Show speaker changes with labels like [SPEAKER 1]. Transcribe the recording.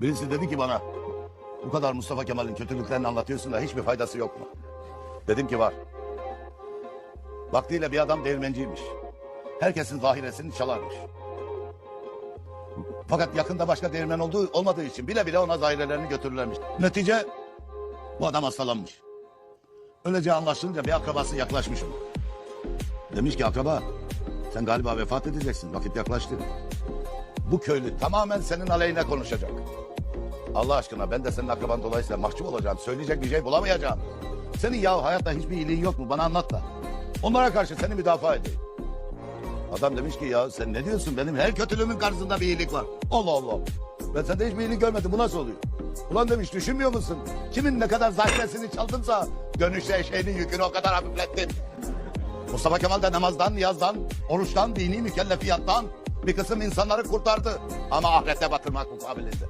[SPEAKER 1] Birisi dedi ki bana bu kadar Mustafa Kemal'in kötülüklerini anlatıyorsun da hiçbir faydası yok mu? Dedim ki var. Vaktiyle bir adam değirmenciymiş. Herkesin zahiresini çalarmış. Fakat yakında başka değirmen olduğu olmadığı için bile bile ona zahirelerini götürürlermiş. Netice bu adam hastalanmış. Öylece anlaşılınca bir akrabası yaklaşmış ona. Demiş ki akraba sen galiba vefat edeceksin vakit yaklaştı. Bu köylü tamamen senin aleyhine konuşacak. Allah aşkına ben de senin akraban dolayısıyla mahcup olacağım. Söyleyecek bir şey bulamayacağım. Senin ya hayatta hiçbir iyiliğin yok mu bana anlat da. Onlara karşı seni müdafaa edeyim. Adam demiş ki ya sen ne diyorsun benim her kötülüğümün karşısında bir iyilik var. Allah Allah. Ben sende hiçbir iyilik görmedim bu nasıl oluyor? Ulan demiş düşünmüyor musun? Kimin ne kadar zahiresini çaldımsa dönüşte eşeğinin yükünü o kadar hafiflettim. Mustafa Kemal de namazdan, niyazdan, oruçtan, dini mükellefiyattan bir kısım insanları kurtardı. Ama ahirete batırmak mukabilinde.